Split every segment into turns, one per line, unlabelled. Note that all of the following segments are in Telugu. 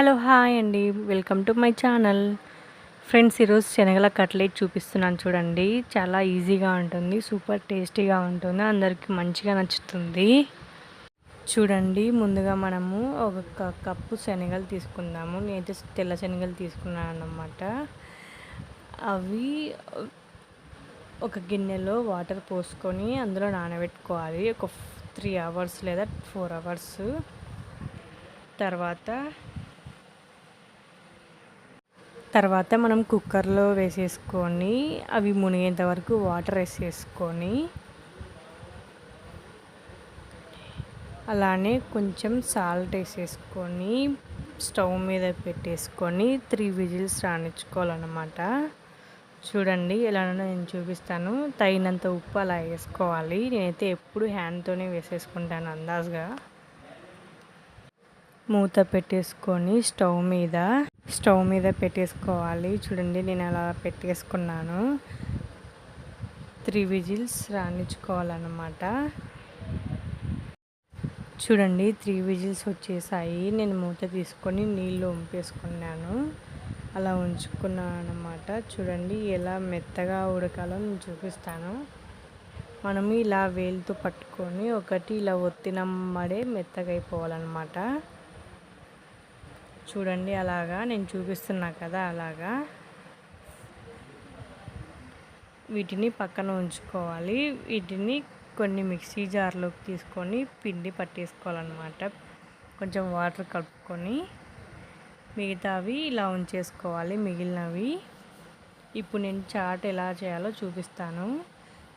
హలో హాయ్ అండి. Welcome to my channel. Friends ఈరోజు శనగల కట్లెట్ చూపిస్తున్నాను చూడండి. చాలా ఈజీగా ఉంటుంది సూపర్ టేస్టీగా ఉంటుంది అందరికీ మంచిగా నచ్చుతుంది. చూడండి ముందుగా మనము ఒక కప్పు శనగలు తీసుకుందాము. నేనైతే తెల్ల శనగలు తీసుకున్నాను అన్నమాట అవి ఒక గిన్నెలో వాటర్ పోసుకొని అందులో నానబెట్టుకోవాలి. ఒక త్రీ అవర్స్ లేదా ఫోర్ అవర్స్. తర్వాత తర్వాత మనం కుక్కర్లో వేసేసుకొని అవి మునిగేంత వరకు వాటర్ వేసేసుకొని అలానే కొంచెం సాల్ట్ వేసేసుకొని స్టవ్ మీద పెట్టేసుకొని త్రీ విజిల్స్ రానిచ్చుకోవాలన్నమాట. చూడండి ఎలానో నేను చూపిస్తాను. తగినంత ఉప్పు అలా వేసుకోవాలి. నేనైతే ఎప్పుడు హ్యాండ్తోనే వేసేసుకుంటాను అందాజుగా. మూత పెట్టేసుకొని స్టవ్ మీద స్టవ్ మీద పెట్టేసుకోవాలి. చూడండి నేను అలా పెట్టేసుకున్నాను. త్రీ విజిల్స్ రాణించుకోవాలన్నమాట. చూడండి త్రీ విజిల్స్ వచ్చేసాయి. నేను మూత తీసుకొని నీళ్ళు ఉంపేసుకున్నాను అలా ఉంచుకున్నాను అనమాట చూడండి ఎలా మెత్తగా ఉడకాలో నేను చూపిస్తాను. మనం ఇలా వేలుతో పట్టుకొని ఒకటి ఇలా ఒత్తినమ్మడే మెత్తగా అయిపోవాలన్నమాట. చూడండి అలాగా. నేను చూపిస్తున్నా కదా అలాగా. వీటిని పక్కన ఉంచుకోవాలి. వీటిని కొన్ని మిక్సీ జార్లోకి తీసుకొని పిండి పట్టేసుకోవాలన్నమాట. కొంచెం వాటర్ కలుపుకొని మిగతావి ఇలా ఉంచేసుకోవాలి మిగిలినవి. ఇప్పుడు నేను చాట్ ఎలా చేయాలో చూపిస్తాను.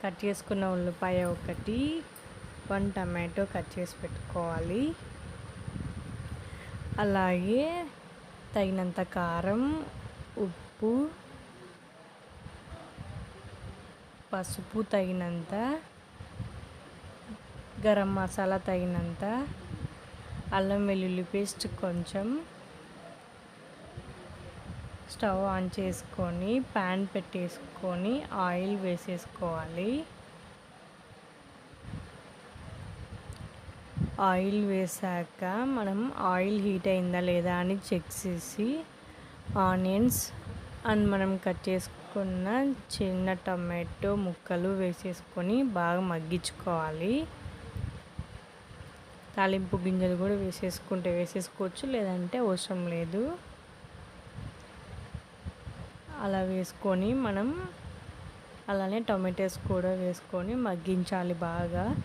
కట్ చేసుకున్న ఉల్లిపాయ ఒకటి వన్ టమాటో కట్ చేసి పెట్టుకోవాలి. అలాగే తగినంత కారం ఉప్పు పసుపు తగినంత గరం మసాలా తగినంత అల్లం వెల్లుల్లి పేస్ట్ కొంచెం స్టవ్ ఆన్ చేసుకొని ప్యాన్ పెట్టేసుకొని ఆయిల్ వేసేసుకోవాలి. ఆయిల్ వేసాక మనం ఆయిల్ హీట్ అయిందా లేదా అని చెక్ చేసి ఆనియన్స్ అండ్ మనం కట్ చేసుకున్న చిన్న టమాటో ముక్కలు వేసేసుకొని బాగా మగ్గించుకోవాలి. తాలింపు గింజలు కూడా వేసేసుకుంటే వేసేసుకోవచ్చు లేదంటే అవసరం లేదు. అలా వేసుకొని మనం అలానే టొమాటోస్ కూడా వేసుకొని మగ్గించాలి బాగా.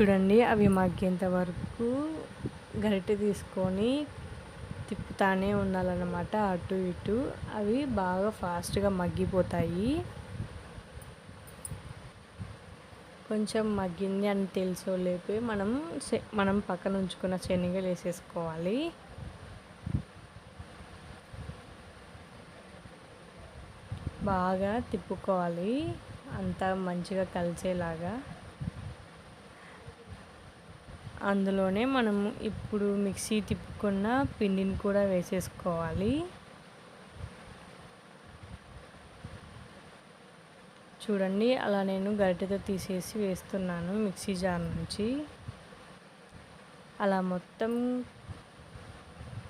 చూడండి అవి మగ్గేంత వరకు గరిటె తీసుకొని తిప్పుతానే ఉండాలన్నమాట అటు ఇటు. అవి బాగా ఫాస్ట్గా మగ్గిపోతాయి. కొంచెం మగ్గింది అని తెలుసో లేపి మనం మనం పక్కన ఉంచుకున్న శనగలు వేసేసుకోవాలి. బాగా తిప్పుకోవాలి. అంతా మంచిగా కలిసేలాగా. అందులోనే మనం ఇప్పుడు మిక్సీ తిప్పుకున్న పిండిని కూడా వేసేసుకోవాలి. చూడండి అలా నేను గరిటెతో తీసేసి వేస్తున్నాను మిక్సీ జార్ నుంచి. అలా మొత్తం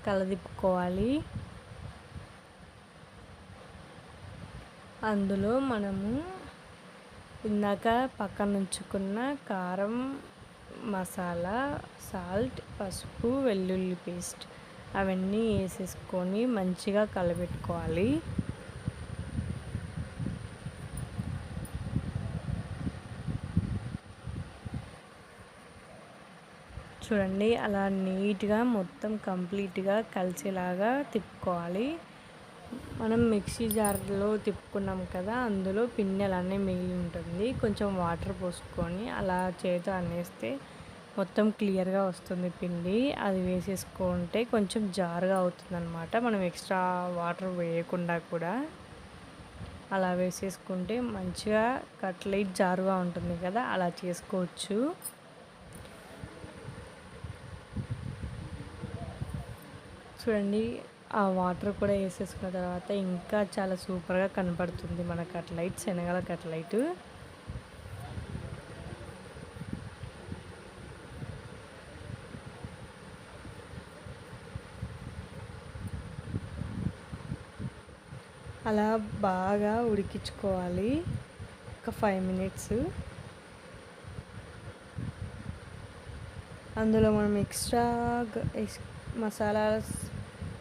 కలదిప్పుకోవాలి. అందులో మనము ఇందాక పక్కన ఉంచుకున్న కారం మసాలా సాల్ట్ పసుపు వెల్లుల్లి పేస్ట్ అవన్నీ వేసేసుకొని మంచిగా కలబెట్టుకోవాలి. చూడండి అలా నీట్గా మొత్తం కంప్లీట్గా కలిసేలాగా తిప్పుకోవాలి. మనం మిక్సీ జార్లో తిప్పుకున్నాం కదా అందులో పిండి అలానే మిగిలి ఉంటుంది. కొంచెం వాటర్ పోసుకొని అలా చేతితో అనేస్తే మొత్తం క్లియర్గా వస్తుంది పిండి. అది వేసేసుకుంటే కొంచెం జారుగా అవుతుందన్నమాట. మనం ఎక్స్ట్రా వాటర్ వేయకుండా కూడా అలా వేసేసుకుంటే మంచిగా కట్లెట్ జారుగా ఉంటుంది కదా అలా చేసుకోవచ్చు. చూడండి ఆ వాటర్ కూడా వేసేసుకున్న తర్వాత ఇంకా చాలా సూపర్గా కనపడుతుంది మన కట్లైట్ శనగల కట్లైట్. అలా బాగా ఉడికించుకోవాలి. ఒక ఫైవ్ మినిట్స్. అందులో మనం ఎక్స్ట్రా మసాలాస్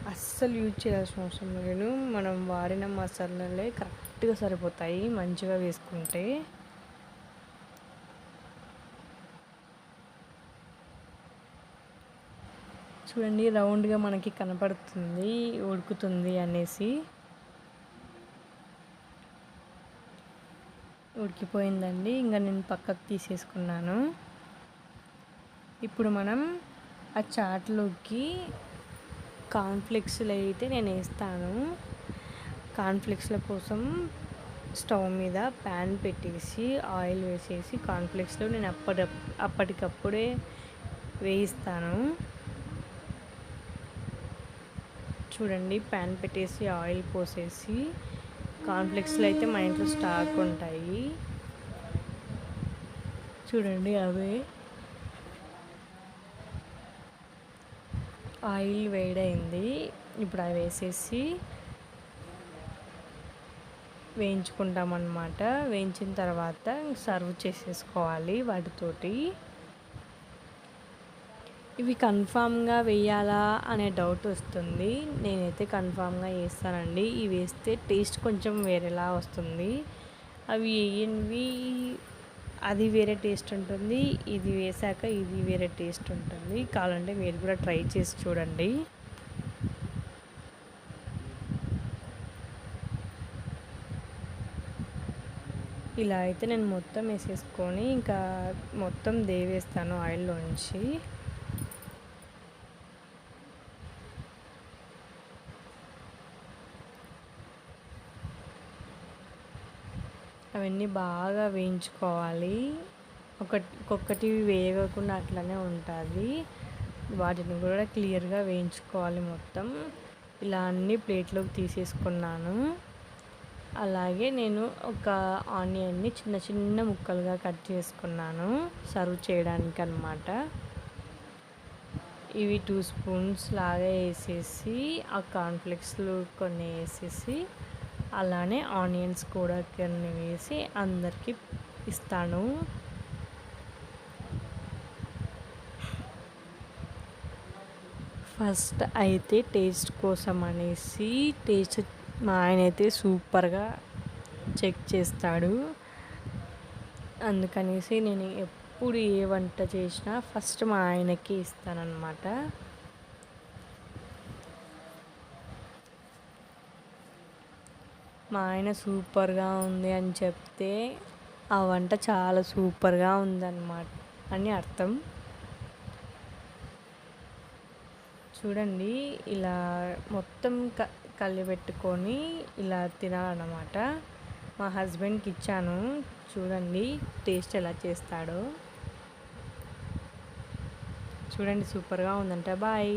అస్సలు యూజ్ చేయాల్సిన అవసరం లేదు. మనం వాడిన మసాలాలే కరెక్ట్గా సరిపోతాయి మంచిగా వేసుకుంటే. చూడండి రౌండ్గా మనకి కనపడుతుంది ఉడుకుతుంది అనేసి. ఉడికిపోయిందండి. ఇంకా నేను పక్కకు తీసేసుకున్నాను. ఇప్పుడు మనం ఆ చాట్లోకి కాన్ఫ్లెక్స్లు అయితే నేను వేస్తాను. కాన్ఫ్లెక్స్ల కోసం స్టవ్ మీద ప్యాన్ పెట్టేసి ఆయిల్ వేసేసి కాన్ఫ్లెక్స్లో నేను అప్పటి అప్పటికప్పుడే వేయిస్తాను. చూడండి ప్యాన్ పెట్టేసి ఆయిల్ పోసేసి కాన్ఫ్లెక్స్లో అయితే మా ఇంట్లో స్టాక్ ఉంటాయి. చూడండి అవే. ఆయిల్ వేడైంది. ఇప్పుడు అవి వేసేసి వేయించుకుంటామన్నమాట. వేయించిన తర్వాత సర్వ్ చేసేసుకోవాలి వాటితోటి. ఇవి కన్ఫామ్గా వేయాలా అనే డౌట్ వస్తుంది. నేనైతే కన్ఫామ్గా వేస్తానండి. ఇవి వేస్తే టేస్ట్ కొంచెం వేరేలా వస్తుంది. అవి వేయనివి అది వేరే టేస్ట్ ఉంటుంది ఇది వేసాక ఇది వేరే టేస్ట్ ఉంటుంది. కావాలంటే మీరు కూడా ట్రై చేసి చూడండి. ఇలా అయితే నేను మొత్తం వేసేసుకొని ఇంకా మొత్తం దేవేస్తాను ఆయిల్లోంచి అవన్నీ బాగా వేయించుకోవాలి. ఒకటి ఒక్కొక్కటి వేయకుండా అట్లనే ఉంటుంది. వాటిని కూడా క్లియర్గా వేయించుకోవాలి మొత్తం. ఇలా అన్ని ప్లేట్లోకి తీసేసుకున్నాను. అలాగే నేను ఒక ఆనియన్ని చిన్న చిన్న ముక్కలుగా కట్ చేసుకున్నాను. సర్వ్ చేయడానికి అనమాట ఇవి టూ స్పూన్స్ లాగా వేసేసి ఆ కాన్ఫ్లెక్స్లు కొన్ని వేసేసి అలానే ఆనియన్స్ కూడా కొన్ని వేసి అందరికీ ఇస్తాను. ఫస్ట్ అయితే టేస్ట్ కోసం అనేసి టేస్ట్ మా ఆయన అయితే సూపర్గా చెక్ చేస్తాడు. అందుకనేసి నేను ఎప్పుడు ఏ వంట చేసినా ఫస్ట్ మా ఆయనకి ఇస్తానన్నమాట. మా ఆయన సూపర్గా ఉంది అని చెప్తే ఆ వంట చాలా సూపర్గా ఉందన్నమాట అని అర్థం. చూడండి ఇలా మొత్తం క కలిపెట్టుకొని ఇలా తినాలన్నమాట. మా హస్బెండ్కి ఇచ్చాను. చూడండి టేస్ట్ ఎలా చేస్తాడో. చూడండి సూపర్గా ఉందంట. బాయ్.